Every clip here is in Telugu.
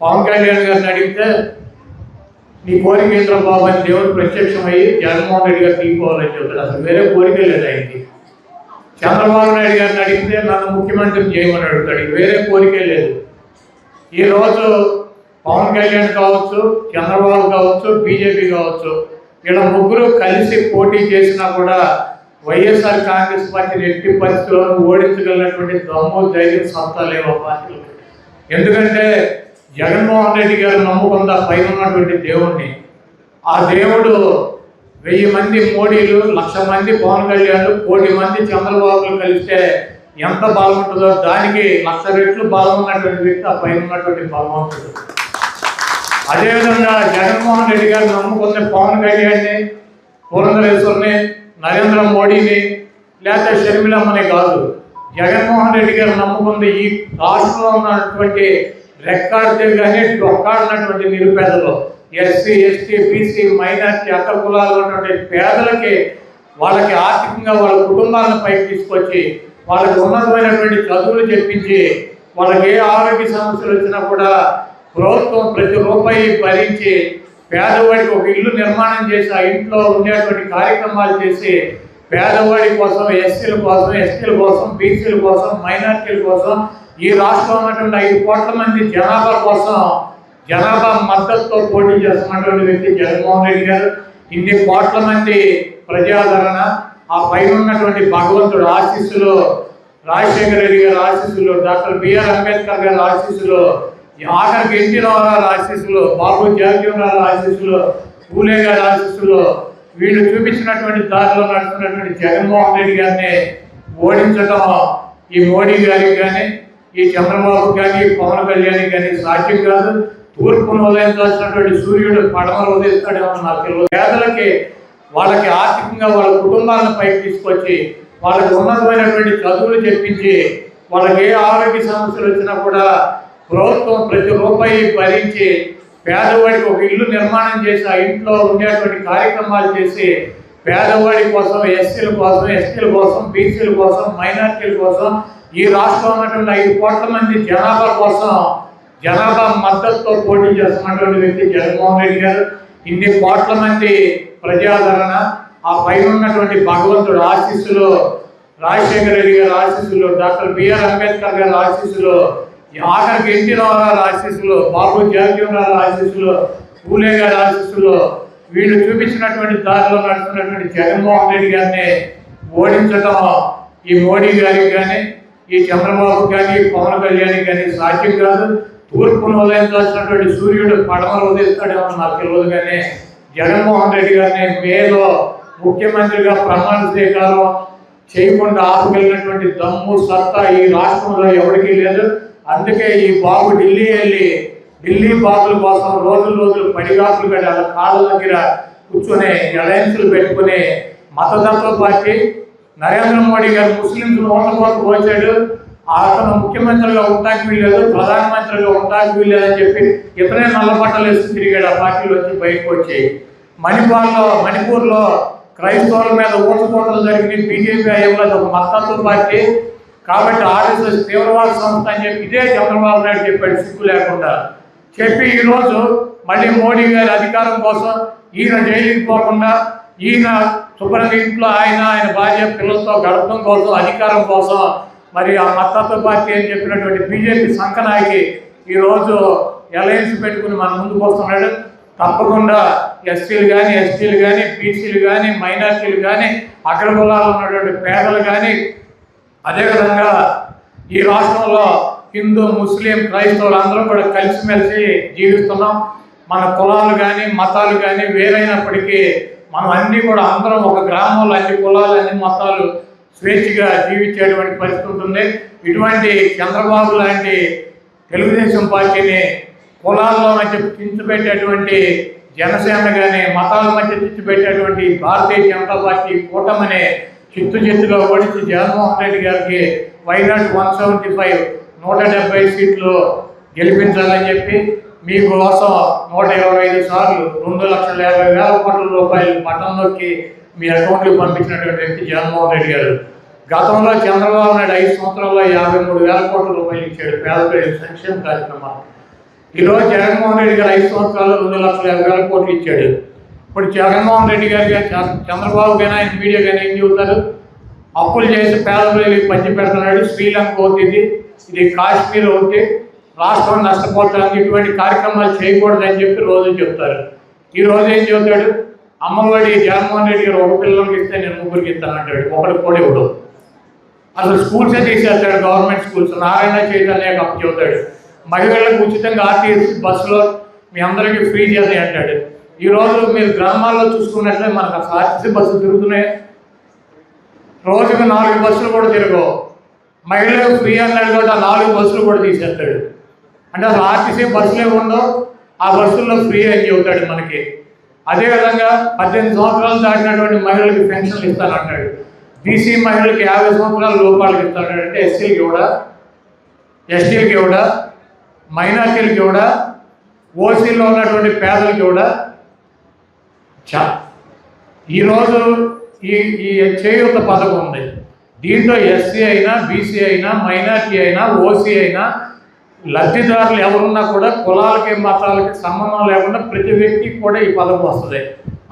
పవన్ కళ్యాణ్ గారిని అడిగితే నీ కోరిక ఏంద్ర బాబు? అని దేవుడు ప్రత్యక్షమయ్యి జగన్మోహన్ రెడ్డి గారు తీసుకోవాలని చెబుతాడు అసలు వేరే కోరిక లేదు ఆయనకి. చంద్రబాబు నాయుడు గారిని అడిగితే నన్ను ముఖ్యమంత్రి చేయమని అడుగుతాడు. వేరే కోరికే లేదు. ఈ రోజు పవన్ కళ్యాణ్ కావచ్చు చంద్రబాబు కావచ్చు బీజేపీ కావచ్చు ఇలా ముగ్గురు కలిసి పోటీ చేసినా కూడా వైఎస్ఆర్ కాంగ్రెస్ పార్టీని ఎట్టి పరిస్థితుల్లో ఓడించగలిగినటువంటి దమ్ము ధైర్యం సత్తా లేవు పార్టీలు ఎందుకంటే జగన్మోహన్ రెడ్డి గారు నమ్ముకుందా పైన ఉన్నటువంటి దేవుణ్ణి ఆ దేవుడు వెయ్యి మంది మోడీలు లక్ష మంది పవన్ కళ్యాణ్ కోటి మంది చంద్రబాబులు కలిస్తే ఎంత బలం ఉంటుందో దానికి లక్ష రెట్లు బలం ఉన్నటువంటి వ్యక్తి ఆ పైన ఉన్నటువంటి బలవంతుడు. అదేవిధంగా జగన్మోహన్ రెడ్డి గారు నమ్ముకున్న పవన్ కళ్యాణ్ని పురంధరేశ్వరిని నరేంద్ర మోడీని లేదా షర్మిలమ్మని కాదు జగన్మోహన్ రెడ్డి గారు నమ్ముకుంది ఈ రాష్ట్రంలో ఉన్నటువంటి రెక్కాడితే కానీ డొక్కాడినటువంటి నిరుపేదలు ఎస్సీ ఎస్టీ బీసీ మైనార్టీ అక్క కులాలు ఉన్నటువంటి పేదలకి వాళ్ళకి ఆర్థికంగా వాళ్ళ కుటుంబాలను పైకి తీసుకొచ్చి వాళ్ళకి ఉన్నతమైనటువంటి చదువులు చెప్పించి వాళ్ళకి ఏ ఆరోగ్య సమస్యలు వచ్చినా కూడా ప్రభుత్వం ప్రతి రూపాయి భరించి పేదవాడికి ఒక ఇల్లు నిర్మాణం చేసి ఆ ఇంట్లో ఉండేటువంటి కార్యక్రమాలు చేసి పేదవాడి కోసం ఎస్సీల కోసం ఎస్టీల కోసం బీసీల కోసం మైనార్టీల కోసం ఈ రాష్ట్రంలో ఉన్నటువంటి ఐదు కోట్ల మంది జనాభా కోసం జనాభా మద్దతుతో పోటీ చేస్తున్నటువంటి వ్యక్తి జగన్మోహన్ రెడ్డి గారు. ఇన్ని కోట్ల మంది ప్రజాదరణ ఆ పైన ఉన్నటువంటి భగవంతుడు ఆశీస్సులు రాజశేఖర రెడ్డి గారి ఆశీస్సులు డాక్టర్ బిఆర్ అంబేద్కర్ గారి ఆశీస్సులు ఈ ఆఖరికి ఎన్టీ రామారావు ఆశీస్సులు బాబు జగజీవనరావు ఆశీస్సులు పూలే గారి ఆశీస్సులు వీళ్ళు చూపించినటువంటి దారిలో నడుస్తున్నటువంటి జగన్మోహన్ రెడ్డి గారిని ఓడించడం ఈ మోడీ గారికి కానీ ఈ చంద్రబాబు కానీ పవన్ కళ్యాణ్ కానీ సాధ్యం కాదు. తూర్పును ఉదయించాల్సినటువంటి సూర్యుడు పడమలు ఉదయిస్తాడేమో నాకు పిల్లలు పేదలకి వాళ్ళకి ఆర్థికంగా వాళ్ళ కుటుంబాలను పైకి తీసుకొచ్చి వాళ్ళకి ఉన్నతమైనటువంటి చదువులు చెప్పించి వాళ్ళకి ఏ ఆరోగ్య సమస్యలు వచ్చినా కూడా ప్రభుత్వం ప్రతి రూపాయి భరించి పేదవాడికి ఒక ఇల్లు నిర్మాణం చేసి ఆ ఇంట్లో ఉండేటువంటి కార్యక్రమాలు చేసి పేదవాడి కోసం ఎస్సీల కోసం ఎస్టీల కోసం బీసీల కోసం మైనార్టీల కోసం ఈ రాష్ట్రంలో ఉన్నటువంటి ఐదు కోట్ల మంది జనాభా కోసం జనాభా మద్దతుతో పోటీ చేస్తున్నటువంటి వ్యక్తి జగన్మోహన్ రెడ్డి గారు. ఇన్ని కోట్ల మంది ప్రజాదరణ ఆ పైన ఉన్నటువంటి భగవంతుడు ఆశీస్సులు రాజశేఖర రెడ్డి గారి ఆశీస్సులు డాక్టర్ బిఆర్ అంబేద్కర్ గారి ఆశీస్సులు ఈ ఆఖరికి ఎన్టీ రామారావు ఆశీస్సులు బాబు జగజీవనరావు ఆశీస్సులు పూలే గారి ఆశీస్సులు వీళ్ళు చూపించినటువంటి దారిలో నడుస్తున్నటువంటి జగన్మోహన్ రెడ్డి గారిని ఓడించడం ఈ మోడీ గారికి కానీ ఈ చంద్రబాబు కానీ పవన్ కళ్యాణ్ కానీ సాధ్యం కాదు. తూర్పును ఉదయించాల్సినటువంటి సూర్యుడు పడమలు ఉదయిస్తాడేమో నాకు తెలియదు కానీ జగన్మోహన్ రెడ్డి గారిని మేలో ముఖ్యమంత్రిగా ప్రమాణ స్వీకారం చేయకుండా ఆపగలిగినటువంటి దమ్ము సత్తా ఈ రాష్ట్రంలో ఎవరికీ లేదు. అందుకే ఈ బాబు ఢిల్లీ వెళ్ళి ఢిల్లీ బాబుల కోసం రోజులు రోజులు పడిగాపులు పెట్టి వాళ్ళ కాళ్ళ దగ్గర కూర్చొని అలయన్సులు పెట్టుకుని మతతత్వ పార్టీ నరేంద్ర మోడీ గారు ముస్లింస్ ఓట్ల కోసం పోచాడు అతను ముఖ్యమంత్రిగా ఉండటానికి వీల్లేదు ప్రధానమంత్రిగా ఉండటానికి వీల్లేదు అని చెప్పి ఇతనే నల్లబట్టలు వేసి తిరిగాడు ఆ పార్టీలో వచ్చి బయటకు వచ్చి. మణిపూర్లో మణిపూర్లో క్రైస్తవుల మీద ఊచకోతలు జరిగింది బీజేపీ అయ్యంలో ఒక మద్దతు పార్టీ. కాబట్టి ఆర్ఎస్ఎస్ తీవ్రవాద సంస్థ అని చెప్పి ఇదే చంద్రబాబు నాయుడు చెప్పాడు సిగ్గు లేకుండా. చెప్పి ఈరోజు మళ్ళీ మోడీ గారి అధికారం కోసం ఈయన జైలుకి పోకుండా ఈయన శుభ్రంగా ఇంట్లో ఆయన ఆయన భార్య పిల్లలతో గడపడం కోసం అధికారం కోసం మరి ఆ మతత్వ పార్టీ అని చెప్పినటువంటి బీజేపీ సంకనాయకి ఈరోజు అలయన్స్ పెట్టుకుని మన ముందుకు వస్తున్నాడు తప్పకుండా ఎస్సీలు కానీ ఎస్టీలు కానీ బీసీలు కానీ మైనార్టీలు కానీ అగ్రకులాలు ఉన్నటువంటి పేదలు కానీ అదేవిధంగా ఈ రాష్ట్రంలో హిందూ ముస్లిం క్రైస్తవులు అందరూ కూడా కలిసిమెలిసి జీవిస్తున్నాం. మన కులాలు కానీ మతాలు కానీ వేరైనప్పటికీ మనం అన్నీ కూడా అందరం ఒక గ్రామంలో అన్ని కులాలు అన్ని మతాలు స్వేచ్ఛగా జీవించేటువంటి పరిస్థితి ఉంటుంది ఇటువంటి చంద్రబాబు లాంటి తెలుగుదేశం పార్టీని కులాల్లో మధ్య చించిపెట్టేటువంటి జనసేన కానీ మతాల మధ్య చించిపెట్టేటువంటి భారతీయ జనతా పార్టీ కూటమనే చిత్తు చిత్తుగా ఓడించి జగన్మోహన్ రెడ్డి గారికి వైనాట్ వన్ సెవెంటీ ఫైవ్ నూట డెబ్బై సీట్లు గెలిపించాలని చెప్పి మీకోసం నూట ఇరవై ఐదు సార్లు రెండు లక్షల యాభై వేల కోట్ల రూపాయలు పట్టణంలోకి మీ అకౌంట్కి పంపించినటువంటి వ్యక్తి జగన్మోహన్ రెడ్డి గారు. గతంలో చంద్రబాబు నాయుడు ఐదు సంవత్సరాల్లో యాభై మూడు వేల కోట్ల రూపాయలు ఇచ్చాడు పేద ప్రజలకు సంక్షేమ కార్యక్రమాలు. ఈరోజు జగన్మోహన్ రెడ్డి గారు ఐదు సంవత్సరాలు రెండు లక్షల యాభై వేల కోట్లు ఇచ్చాడు. ఇప్పుడు జగన్మోహన్ రెడ్డి గారు చంద్రబాబు కానీ ఆయన మీడియా కానీ ఏం చెబుతారు? అప్పులు చేసి పేదలకు పంచి పెడుతున్నాడు. శ్రీలంక అవుతుంది ఇది. కాశ్మీర్ అవుతుంది రాష్ట్రం నష్టపోతుంది ఇటువంటి కార్యక్రమాలు చేయకూడదని చెప్పి రోజు చెప్తారు. ఈ రోజు ఏం చెబుతాడు? అమ్మఒడి జగన్మోహన్ రెడ్డి గారు ఒక పిల్లలకి ఇస్తే నేను ముగ్గురికి ఇస్తాను అంటాడు. ఒకటి కూడా ఇవ్వడు అసలు స్కూల్సే తీసేస్తాడు గవర్నమెంట్ స్కూల్స్. నారాయణ చైతన్య అప్పు చెబుతాడు. మహిళలకు ఉచితంగా ఆర్టీఎస్ బస్సులో మీ అందరికీ ఫ్రీ చేసి అంటాడు. ఈరోజు మీరు గ్రామాల్లో చూసుకున్నట్లే మనకు అసలు ఆర్టీసీ బస్సులు తిరుగుతున్నాయి. రోజుకు నాలుగు బస్సులు కూడా తిరగవు. మహిళలకు ఫ్రీ అన్నాడు కాబట్టి ఆ నాలుగు బస్సులు కూడా తీసేస్తాడు. అంటే అసలు ఆర్టీసీ బస్సులు ఉండవు ఆ బస్సుల్లో ఫ్రీ అని చెబుతాడు మనకి. అదేవిధంగా పద్దెనిమిది సంవత్సరాలు దాటినటువంటి మహిళలకు పెన్షన్లు ఇస్తానంటాడు. బీసీ మహిళలకు యాభై సంవత్సరాల లోపాలకు ఇస్తాడు అంటే ఎస్సీలకి కూడా ఎస్టీలకి కూడా మైనార్టీలకి కూడా ఓసీలో ఉన్నటువంటి పేదలకి కూడా చా. ఈరోజు ఈ ఈ చేయూత పథకం ఉంది. దీంట్లో ఎస్సీ అయినా బీసీ అయినా మైనార్టీ అయినా ఓసీ అయినా లబ్ధిదారులు ఎవరున్నా కూడా కులాలకి మతాలకి సంబంధం లేకుండా ప్రతి వ్యక్తికి కూడా ఈ పదవి వస్తుంది.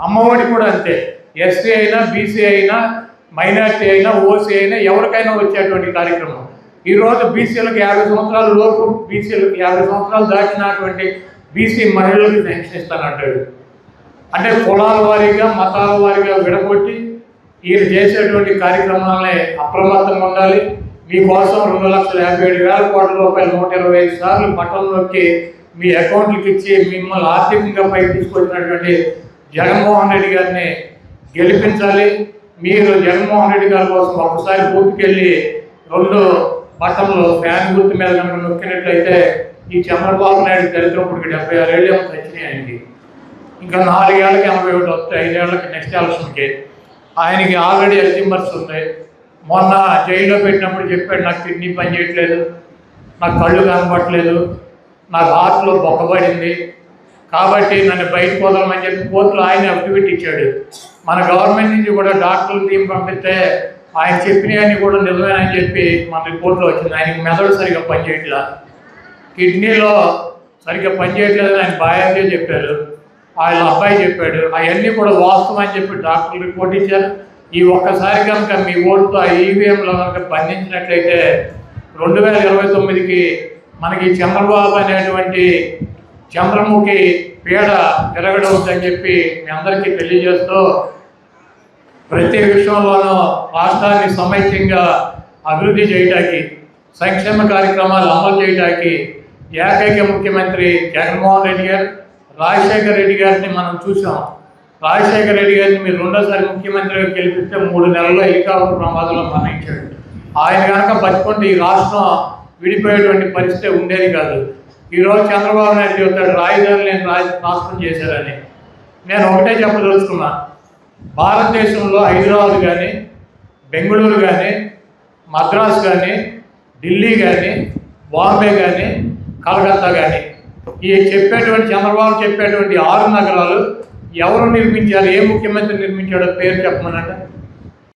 అమ్మఒడి కూడా అంతే. ఎస్సీ అయినా బీసీ అయినా మైనార్టీ అయినా ఓసీ అయినా ఎవరికైనా వచ్చేటువంటి కార్యక్రమం. ఈరోజు బీసీలకు యాభై సంవత్సరాల లోపు బీసీలకు యాభై సంవత్సరాలు దాటినటువంటి బీసీ మహిళలకు పెన్షన్ ఇస్తానంటాడు అంటే కులాల వారీగా మతాల వారీగా విడగొట్టి ఈయన చేసేటువంటి కార్యక్రమాలనే అప్రమత్తంగా ఉండాలి. మీకోసం రెండు లక్షల యాభై ఏడు వేల కోట్ల రూపాయలు నూట ఇరవై ఐదు సార్లు బట్టలు నొక్కి మీ అకౌంట్లకు ఇచ్చి మిమ్మల్ని ఆర్థికంగా పైకి తీసుకొచ్చినటువంటి జగన్మోహన్ రెడ్డి గారిని గెలిపించాలి. మీరు జగన్మోహన్ రెడ్డి గారి కోసం ఒకసారి పూర్తికెళ్ళి రెండు బట్టలు ఫ్యాన్ గుర్తు మీద కనుక నొక్కినట్లయితే ఈ చంద్రబాబు నాయుడు దరిద్రపుడికి డెబ్బై ఆరు ఏళ్ళు ఏమో ఆయనకి ఇంకా నాలుగేళ్ళకి ఎనభై ఒకటి వస్తాయి. ఐదేళ్ళకి నెక్స్ట్ ఎలక్షన్కి. ఆయనకి ఆల్రెడీ ఎల్జింబర్స్ ఉన్నాయి మొన్న జైల్లో పెట్టినప్పుడు చెప్పాడు నాకు కిడ్నీ పని చేయట్లేదు నాకు కళ్ళు కనపట్లేదు నాకు హార్ట్లో బొక్కబడింది కాబట్టి నన్ను బయటకు వదలమని చెప్పి కోర్టులో ఆయన అఫిడవిట్ ఇచ్చాడు. మన గవర్నమెంట్ నుంచి కూడా డాక్టర్లు టీం పంపిస్తే ఆయన చెప్పినవన్నీ కూడా నిజమేనని చెప్పి మన రిపోర్ట్లో వచ్చింది. ఆయనకి మెదడు సరిగ్గా పనిచేయట్లా కిడ్నీలో సరిగ్గా పనిచేయట్లేదని ఆయన బాగా చెప్పారు. వాళ్ళ అబ్బాయి చెప్పాడు అవన్నీ కూడా వాస్తవం అని చెప్పి డాక్టర్లు రిపోర్ట్ ఇచ్చారు. ఈ ఒక్కసారి కనుక మీ ఓటుతో ఆ ఈవీఎంలో కనుక బంధించినట్లయితే రెండు వేల ఇరవై తొమ్మిదికి మనకి చంద్రబాబు అనేటువంటి చంద్రముఖి పీడ విరగడవుతుందని చెప్పి మీ అందరికీ తెలియజేస్తూ ప్రతి విషయంలోనూ రాష్ట్రాన్ని సమైక్యంగా అభివృద్ధి చేయడానికి సంక్షేమ కార్యక్రమాలు అమలు చేయడానికి ఏకైక ముఖ్యమంత్రి జగన్మోహన్ రెడ్డి గారు రాజశేఖర్ రెడ్డి గారిని మనం చూసాం రాజశేఖర రెడ్డి గారిని మీరు రెండోసారి ముఖ్యమంత్రిగా గెలిపిస్తే మూడు నెలల్లో హెలికాప్టర్ ప్రమాదంలో మరణించాడు. ఆయన కనుక బతికుంటే ఈ రాష్ట్రం విడిపోయేటువంటి పరిస్థితి ఉండేది కాదు. ఈరోజు చంద్రబాబు నాయుడు చెబుతాడు రాజధాని నేను రాజ రాష్ట్రం చేశారని. నేను ఒకటే చెప్పదలుచుకున్నా. భారతదేశంలో హైదరాబాద్ కానీ బెంగళూరు కానీ మద్రాస్ కానీ ఢిల్లీ కానీ బాంబే కానీ కలకత్తా కానీ ఈ చెప్పేటువంటి చంద్రబాబు చెప్పేటువంటి ఆరు నగరాలు ఎవరు నిర్మించారు ఏ ముఖ్యమంత్రి నిర్మించాడో పేరు చెప్పమనండి